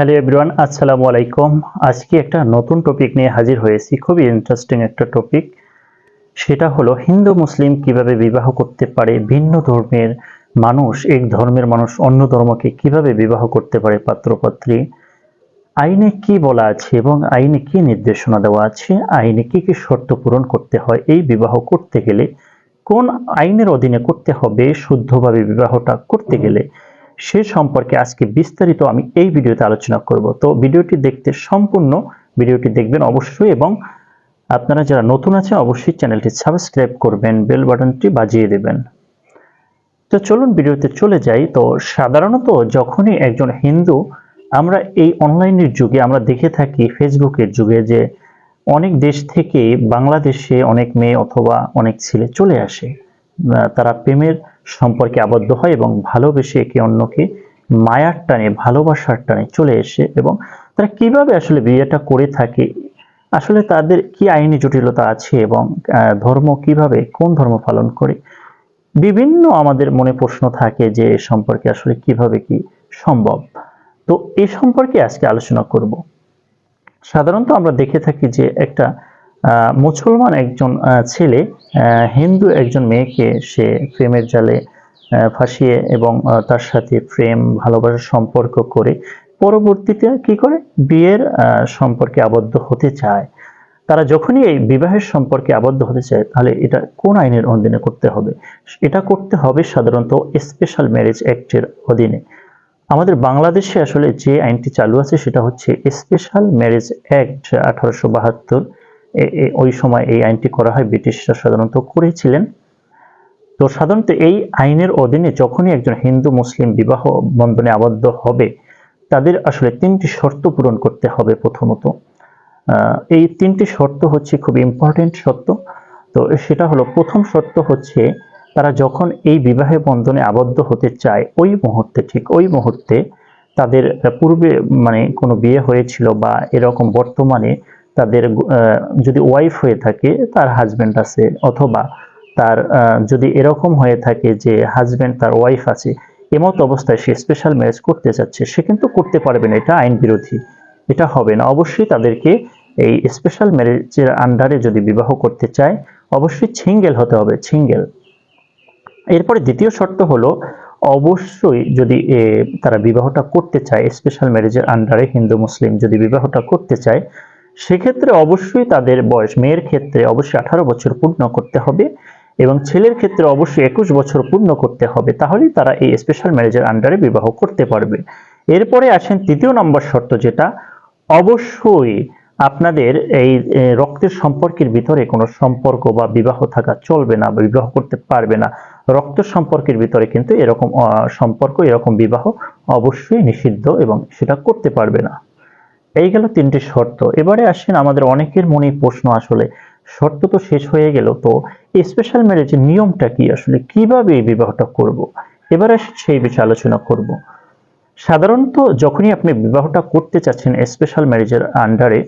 Hello everyone, আসসালামু আলাইকুম। আজকে একটা নতুন টপিক নিয়ে হাজির হয়েছি, খুবই ইন্টারেস্টিং একটা টপিক সেটা হলো হিন্দু, মুসলিম কীভাবে বিবাহ করতে পারে, ভিন্ন ধর্মের মানুষ, এক ধর্মের মানুষ অন্য ধর্মকে কীভাবে বিবাহ করতে পারে পাত্রপাত্রী আইনে কি বলা আছে এবং আইনে কি নির্দেশনা দেওয়া আছে, আইনে কি কি শর্ত পূরণ করতে হয়, এই বিবাহ করতে গেলে কোন আইনের অধীনে করতে হবে, শুদ্ধভাবে বিবাহটা করতে গেলে সে সম্পর্কে আজকে বিস্তারিত আমি এই ভিডিওতে আলোচনা করব। তো ভিডিওটি দেখতে সম্পূর্ণ ভিডিওটি দেখবেন অবশ্যই এবং আপনারা যারা নতুন আছেন অবশ্যই চ্যানেলটি সাবস্ক্রাইব করবেন, বেল বাটনটি বাজিয়ে দেবেন। তো চলুন ভিডিওতে চলে যাই। তো সাধারণত যখনই একজন হিন্দু, আমরা এই অনলাইনের যুগে আমরা দেখে থাকি ফেসবুকের যুগে যে অনেক দেশ থেকে বাংলাদেশে অনেক মেয়ে অথবা অনেক ছেলে চলে আসে। তারা প্রেমের সম্পর্কে আবদ্ধ হয় এবং ভালোবেসে একে অন্যকে মায়ার টানে, ভালোবাসার টানে চলে এসে এবং তারা কীভাবে আসলে বিয়েটা করে থাকে, আসলে তাদের কি আইনি জটিলতা আছে এবং ধর্ম কীভাবে, কোন ধর্ম পালন করে, বিভিন্ন আমাদের মনে প্রশ্ন থাকে যে এ সম্পর্কে আসলে কীভাবে কি সম্ভব। তো এ সম্পর্কে আজকে আলোচনা করব। সাধারণত আমরা দেখে থাকি যে একটা মুসলমান একজন ছেলে হিন্দু একজন মেয়েকে সে প্রেমের জালে ফাঁসিয়ে এবং তার সাথে প্রেম, ভালোবাসার সম্পর্ক করে পরবর্তীতে কি করে? বিয়ের সম্পর্কে আবদ্ধ হতে চায়। তারা যখনই এই বিবাহের সম্পর্কে আবদ্ধ হতে চায়, তাহলে এটা কোন আইনের অধীনে করতে হবে? এটা করতে হবে সাধারণত স্পেশাল ম্যারেজ অ্যাক্টের অধীনে। আমাদের বাংলাদেশে আসলে যে আইনটি চালু আছে, সেটা হচ্ছে স্পেশাল ম্যারেজ অ্যাক্ট আঠারোশো বাহাত্তর। ওই সময় এই আইনটি করা হয়, ব্রিটিশরা সাধারণত করেছিলেন। তো সাধারণত এই আইনের অধীনে যখনই একজন হিন্দু মুসলিম বিবাহ বন্ধনে আবদ্ধ হবে, তাদের আসলে তিনটি শর্ত পূরণ করতে হবে প্রথমত। এই তিনটি শর্ত হচ্ছে খুব ইম্পর্টেন্ট শর্ত। তো সেটা হলো, প্রথম শর্ত হচ্ছে তারা যখন এই বিবাহে বন্ধনে আবদ্ধ হতে চায়, ওই মুহূর্তে, ঠিক ওই মুহূর্তে তাদের পূর্বে মানে কোনো বিয়ে হয়েছিল বা এরকম বর্তমানে তাদের যদি ওয়াইফ হয়ে থাকে, তার হাজবেন্ড আছে, অথবা তার যদি এরকম হয়ে থাকে যে হাজবেন্ড তার ওয়াইফ আছে, এমত অবস্থায় সে স্পেশাল ম্যারেজ করতে চাচ্ছে, সে কিন্তু করতে পারবে না, এটা আইন বিরোধী। এটা হবে না। অবশ্যই তাদেরকে এই স্পেশাল ম্যারেজের আন্ডারে যদি বিবাহ করতে চায়, অবশ্যই ছিঙ্গেল হতে হবে ছিঙ্গেল এরপরে দ্বিতীয় শর্ত হলো, অবশ্যই যদি তারা বিবাহটা করতে চায় স্পেশাল ম্যারেজের আন্ডারে হিন্দু, মুসলিম যদি বিবাহটা করতে চায় সেক্ষেত্রে অবশ্যই তাদের বয়স, মেয়ের ক্ষেত্রে অবশ্যই আঠারো বছর পূর্ণ করতে হবে এবং ছেলের ক্ষেত্রে অবশ্যই একুশ বছর পূর্ণ করতে হবে, তাহলেই তারা এই স্পেশাল ম্যারেজের আন্ডারে বিবাহ করতে পারবে। এরপরে আসেন তৃতীয় নম্বর শর্ত যেটা, অবশ্যই আপনাদের এই রক্তের সম্পর্কের ভিতরে কোনো সম্পর্ক বা বিবাহ থাকা চলবে না বা বিবাহ করতে পারবে না। রক্ত সম্পর্কের ভিতরে কিন্তু এরকম সম্পর্ক, এরকম বিবাহ অবশ্যই নিষিদ্ধ এবং সেটা করতে পারবে না। এই গেল তিনটি শর্ত। এবারে আসেন আমাদের অনেকের মনে প্রশ্ন আসলে, শর্ত তো শেষ হয়ে গেল, তো স্পেশাল ম্যারেজের নিয়মটা কি? আসলে কীভাবে এই বিবাহটা করব? এবারে সেই বিষয়ে আলোচনা করব। সাধারণত যখনই আপনি বিবাহটা করতে চাচ্ছেন স্পেশাল ম্যারেজের আন্ডারে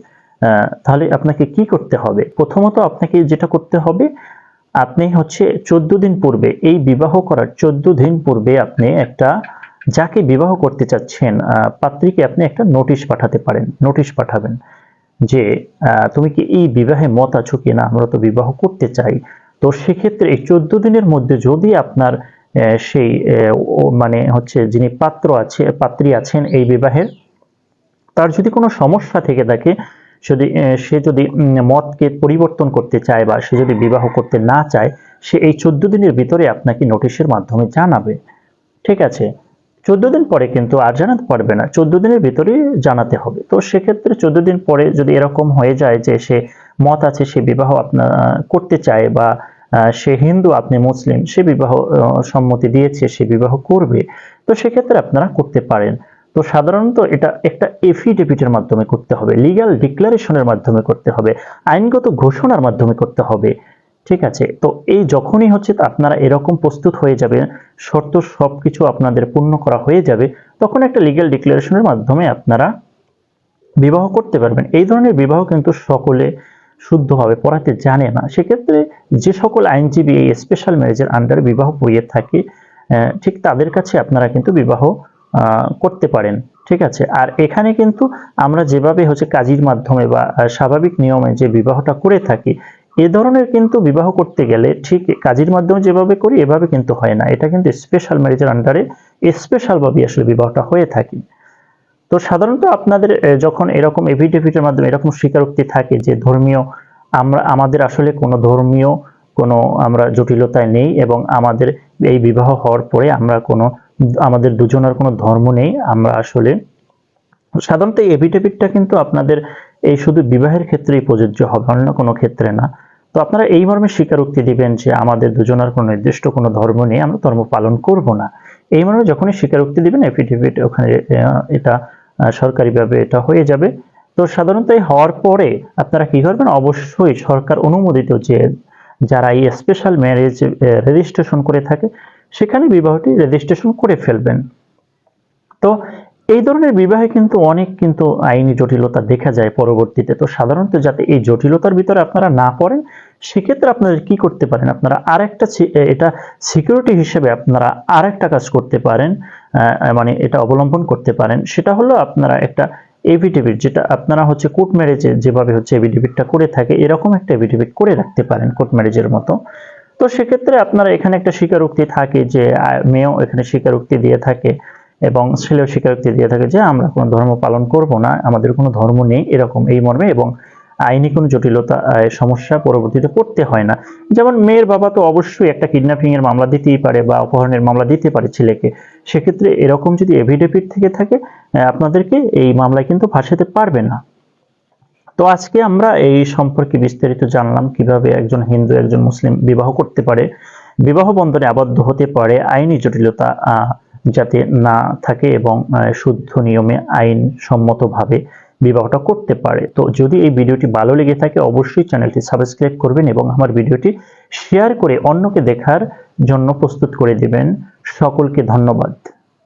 তাহলে আপনাকে কি করতে হবে? প্রথমত আপনাকে যেটা করতে হবে, আপনি হচ্ছে চোদ্দ দিন পূর্বে, এই বিবাহ করার চোদ্দ দিন পূর্বে আপনি একটা যাকে বিবাহ করতে চাচ্ছেন পাত্রীকে আপনি একটা নোটিশ পাঠাতে পারেন নোটিশ পাঠাবেন যে তুমি কি এই বিবাহে মত আছো কি না আমরা তো বিবাহ করতে চাই। তো সেক্ষেত্রে এই চোদ্দ দিনের মধ্যে যদি আপনার সেই মানে হচ্ছে যিনি পাত্র আছে, পাত্রী আছেন এই বিবাহের, তার যদি কোনো সমস্যা থেকে থাকে, যদি সে যদি মতকে পরিবর্তন করতে চায় বা সে যদি বিবাহ করতে না চায়, সে এই চোদ্দ দিনের ভিতরে আপনাকে নোটিশের মাধ্যমে জানাবে। ঠিক আছে? চোদ্দ দিন পরে কিন্তু আর জানাতে পারবে না। চোদ্দ দিনের ভিতরে জানাতে হবে। তো সেক্ষেত্রে চোদ্দ দিন পরে যদি এরকম হয়ে যায় যে সে মত আছে, সে বিবাহ আপনার করতে চায় বা সে হিন্দু, আপনি মুসলিম, সে বিবাহ সম্মতি দিয়েছে, সে বিবাহ করবে, তো সেক্ষেত্রে আপনারা করতে পারেন। তো সাধারণত এটা একটা এফিডেভিটের মাধ্যমে করতে হবে লিগ্যাল ডিক্লারেশনের মাধ্যমে করতে হবে, আইনগত ঘোষণার মাধ্যমে করতে হবে। ঠিক আছে? তো এই যখনই হচ্ছে আপনারা এরকম প্রস্তুত হয়ে যাবে, শর্ত সবকিছু আপনাদের পূর্ণ করা হয়ে যাবে, তখন একটা লিগ্যাল ডিক্লারেশনের মাধ্যমে আপনারা বিবাহ করতে পারবেন। এই ধরনের বিবাহ কিন্তু সকলে শুদ্ধভাবে পড়াতে জানে না। সেক্ষেত্রে যে সকল আইনজীবী এই স্পেশাল ম্যারেজের আন্ডারে বিবাহ পড়িয়ে থাকে ঠিক তাদের কাছে আপনারা কিন্তু বিবাহ করতে পারেন। ঠিক আছে? আর এখানে কিন্তু আমরা যেভাবে হচ্ছে কাজীর মাধ্যমে বা স্বাভাবিক নিয়মে যে বিবাহটা করে থাকি এ ধরনের কিন্তু বিবাহ করতে গেলে ঠিক কাজীর মাধ্যমে যেভাবে করি, এভাবে কিন্তু হয় না। এটা কিন্তু স্পেশাল ম্যারেজের আন্ডারে স্পেশাল ভাবে আসলে বিবাহটা হয়ে থাকে। তো সাধারণত আপনাদের যখন এরকম এভিডেভিটের মাধ্যমে এরকম স্বীকারোক্তি থাকে যে ধর্মীয়, আমরা, আমাদের আসলে কোনো ধর্মীয় কোনো আমরা জটিলতায় নেই এবং আমাদের এই বিবাহ হওয়ার পরে আমরা কোনো, আমাদের দুজনের কোনো ধর্ম নেই, আমরা আসলে সাধারণত এই এভিডেভিটটা কিন্তু আপনাদের এই শুধু বিবাহের ক্ষেত্রেই প্রযোজ্য হবে, অন্য কোনো ক্ষেত্রে না। তো আপনারা এই মর্মে স্বীকারোক্তি দিবেন যে আমাদের দুজনের কোনো নির্দিষ্ট কোনো ধর্ম নেই আমরা ধর্ম পালন করব না। এই মর্মে যখনই স্বীকারোক্তি দিবেন এফিডেভিট ওখানে এটা সরকারিভাবে এটা হয়ে যাবে। তো সাধারণত এই হওয়ার পরে আপনারা কি করবেন? অবশ্যই সরকার অনুমোদিত যে যারা এই স্পেশাল ম্যারেজ রেজিস্ট্রেশন করে থাকে, সেখানে বিবাহটি রেজিস্ট্রেশন করে ফেলবেন। তো এই ধরনের বিবাহে কিন্তু অনেক কিন্তু আইনি জটিলতা দেখা যায় পরবর্তীতে। তো সাধারণত যাতে এই জটিলতার ভিতরে আপনারা না পড়েন, সেক্ষেত্রে আপনারা কি করতে পারেন? আপনারা আরেকটা সি- এটা সিকিউরিটি হিসেবে আপনারা আরেকটা কাজ করতে পারেন মানে এটা অবলম্বন করতে পারেন। সেটা হলো আপনারা একটা এভিডেভিট যেটা আপনারা হচ্ছে কোর্ট ম্যারেজে যেভাবে হচ্ছে এভিডেভিটটা করে থাকে, এরকম একটা এভিডেভিট করে রাখতে পারেন কোর্ট ম্যারেজের মতো। তো সেক্ষেত্রে আপনারা এখানে একটা স্বীকারোক্তি থাকে যে মেয়েও এখানে স্বীকারোক্তি দিয়ে থাকে। এবং ছেলেও স্বীকারোক্তি দিয়ে থাকে যে আমরা কোনো ধর্ম পালন করব না, আমাদের কোনো ধর্ম নেই এরকম এই মর্মে এবং আইনি কোনো জটিলতা সমস্যা পরবর্তীতে পড়তে হয় না। যেমন মেয়ের বাবা তো অবশ্যই একটা কিডন্যাপিং এর মামলা দিতেই পারে বা অপহরণের মামলা দিতে পারে ছেলেকে। সেক্ষেত্রে এরকম যদি এভিডেভিট থেকে থাকে আপনাদেরকে এই মামলায় কিন্তু ফাঁসাতে পারবে না। তো আজকে আমরা এই সম্পর্কে বিস্তারিত জানলাম কীভাবে একজন হিন্দু, একজন মুসলিম বিবাহ করতে পারে। বিবাহ বন্ধনে আবদ্ধ হতে পারে, আইনি জটিলতা যাতে না থাকে এবং শুদ্ধ নিয়মে আইন সম্মতভাবে বিবাহটা করতে পারে। তো যদি এই ভিডিওটি ভালো লেগে থাকে, অবশ্যই চ্যানেলটি সাবস্ক্রাইব করবেন এবং আমার ভিডিওটি শেয়ার করে অন্যকে দেখার জন্য প্রস্তুত করে দিবেন। সকলকে ধন্যবাদ।